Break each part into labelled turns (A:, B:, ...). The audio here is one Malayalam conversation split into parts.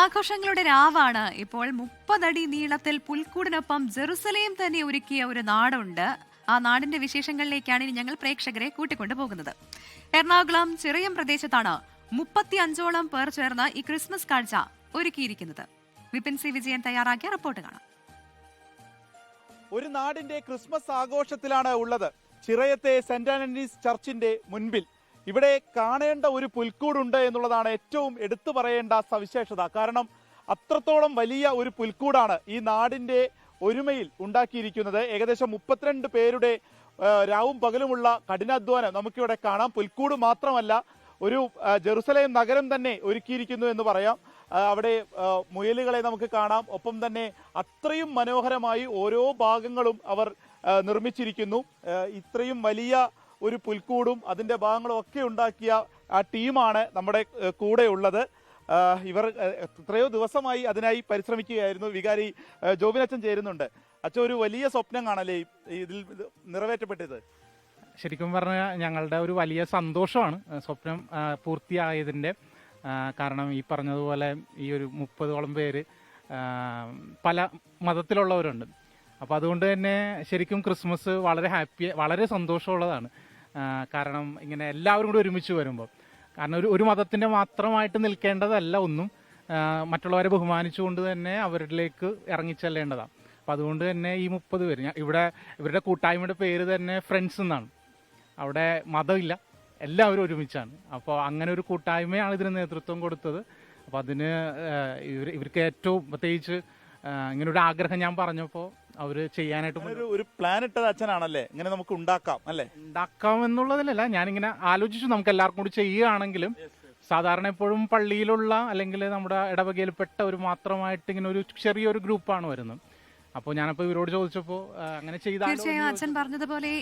A: ആഘോഷങ്ങളുടെ രാവാണ്. ഇപ്പോൾ മുപ്പതടി നീളത്തിൽ പുൽക്കൂടിനൊപ്പം ജെറുസലേം തന്നെ ഒരുക്കിയ ഒരു നാടുണ്ട്. ആ നാടിന്റെ വിശേഷങ്ങളിലേക്കാണ് ഇനി ഞങ്ങൾ പ്രേക്ഷകരെ കൂട്ടിക്കൊണ്ടു പോകുന്നത്. എറണാകുളം ചെറിയം പ്രദേശത്താണ് മുപ്പത്തി അഞ്ചോളം പേർ ചേർന്ന് ഈ ക്രിസ്മസ് കാഴ്ച ഒരുക്കിയിരിക്കുന്നത്. വിപിൻ സി വിജയൻ തയ്യാറാക്കിയ റിപ്പോർട്ട് കാണാം.
B: ഒരു നാടിന്റെ ക്രിസ്മസ് ആഘോഷത്തിലാണ് ഉള്ളത്. ചിറയത്തെ സെന്റ് ആന്റണീസ് ചർച്ചിന്റെ മുൻപിൽ. ഇവിടെ കാണേണ്ട ഒരു പുൽക്കൂടുണ്ട് എന്നുള്ളതാണ് ഏറ്റവും എടുത്തു പറയേണ്ട സവിശേഷത. കാരണം അത്രത്തോളം വലിയ ഒരു പുൽക്കൂടാണ് ഈ നാടിന്റെ ഒരുമയിൽ ഉണ്ടാക്കിയിരിക്കുന്നത്. ഏകദേശം മുപ്പത്തിരണ്ട് പേരുടെ രാവും പകലുമുള്ള കഠിനാധ്വാനം നമുക്കിവിടെ കാണാം. പുൽക്കൂട് മാത്രമല്ല ഒരു ജെറുസലേം നഗരം തന്നെ ഒരുക്കിയിരിക്കുന്നു എന്ന് പറയാം. അവിടെ മുയലുകളെ നമുക്ക് കാണാം. ഒപ്പം തന്നെ അത്രയും മനോഹരമായി ഓരോ ഭാഗങ്ങളും അവർ നിർമ്മിച്ചിരിക്കുന്നു. ഇത്രയും വലിയ ഒരു പുൽക്കൂടും അതിന്റെ ഭാഗങ്ങളും ഒക്കെ ഉണ്ടാക്കിയ ആ ടീമാണ് നമ്മുടെ കൂടെയുള്ളത്. ഇവർ എത്രയോ ദിവസമായി അതിനായി പരിശ്രമിക്കുകയായിരുന്നു. വികാരി ജോബിനച്ചൻ ചേരുന്നുണ്ട്. അച്ഛൻ ഒരു വലിയ സ്വപ്നം കാണല്ലേ ഇതിൽ ഇത് നിറവേറ്റപ്പെട്ടത്?
C: ശരിക്കും പറഞ്ഞാൽ ഞങ്ങളുടെ ഒരു വലിയ സന്തോഷമാണ് സ്വപ്നം പൂർത്തിയായതിന്റെ കാരണം ഈ പറഞ്ഞതുപോലെ ഈ ഒരു മുപ്പതോളം പേര് പല മതത്തിലുള്ളവരുണ്ട്. അപ്പോൾ അതുകൊണ്ട് തന്നെ ശരിക്കും ക്രിസ്മസ് വളരെ ഹാപ്പി വളരെ സന്തോഷമുള്ളതാണ്. കാരണം ഇങ്ങനെ എല്ലാവരും കൂടി ഒരുമിച്ച് വരുമ്പോൾ കാരണം ഒരു ഒരു മതത്തിന്റെ മാത്രമായിട്ട് നിൽക്കേണ്ടതല്ല ഒന്നും. മറ്റുള്ളവരെ ബഹുമാനിച്ചുകൊണ്ട് തന്നെ അവരിലേക്ക് ഇറങ്ങിച്ചെല്ലേണ്ടതാണ് അപ്പോൾ അതുകൊണ്ട് തന്നെ ഈ മുപ്പത് പേര് ഞാൻ ഇവിടെ ഇവരുടെ കൂട്ടായ്മയുടെ പേര് തന്നെ ഫ്രണ്ട്സ് എന്നാണ്. അവിടെ മതമില്ല എല്ലാവരും ഒരുമിച്ചാണ്. അപ്പോൾ അങ്ങനെ ഒരു കൂട്ടായ്മയാണ് ഇതിന് നേതൃത്വം കൊടുത്തത്. അപ്പോൾ അതിന് ഇവർ ഇവർക്ക് ഏറ്റവും പ്രത്യേകിച്ച് ഇങ്ങനൊരു ആഗ്രഹം ഞാൻ പറഞ്ഞപ്പോൾ അവർ ചെയ്യാനായിട്ട്
B: ഒരു പ്ലാൻ ഇട്ടത് അച്ഛനാണല്ലേ? ഇങ്ങനെ നമുക്ക് ഉണ്ടാക്കാം അല്ലേ?
C: ഉണ്ടാക്കാം എന്നുള്ളതിലല്ല ഞാനിങ്ങനെ ആലോചിച്ചു. നമുക്ക് എല്ലാവർക്കും കൂടി ചെയ്യുകയാണെങ്കിലും സാധാരണ എപ്പോഴും പള്ളിയിലുള്ള അല്ലെങ്കിൽ നമ്മുടെ ഇടവകയിൽപ്പെട്ട ഒരു മാത്രമായിട്ട് ഇങ്ങനെ ഒരു ചെറിയൊരു ഗ്രൂപ്പാണ് വരുന്നത്. അപ്പോൾ ഞാനപ്പോൾ ഇവരോട് ചോദിച്ചപ്പോൾ അങ്ങനെ ചെയ്താൽ
A: തീർച്ചയായും അച്ഛൻ പറഞ്ഞതുപോലെ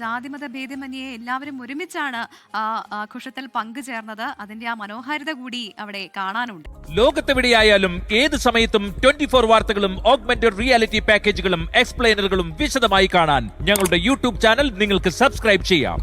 A: ജാതിമത ഭേദമന്യേ എല്ലാവരും ഒരുമിച്ചാണ് ആ ആഘോഷത്തിൽ പങ്കുചേർന്നത്. അതിന്റെ ആ മനോഹാരിത കൂടി അവിടെ കാണാനുണ്ട്.
D: ലോകത്തെവിടെയായാലും ഏത് സമയത്തും ട്വന്റി ഫോർ വാർത്തകളും ഓഗ്മെന്റഡ് റിയാലിറ്റി പാക്കേജുകളും എക്സ്പ്ലെയിനറുകളും വിശദമായി കാണാൻ ഞങ്ങളുടെ യൂട്യൂബ് ചാനൽ നിങ്ങൾക്ക് സബ്സ്ക്രൈബ് ചെയ്യാം.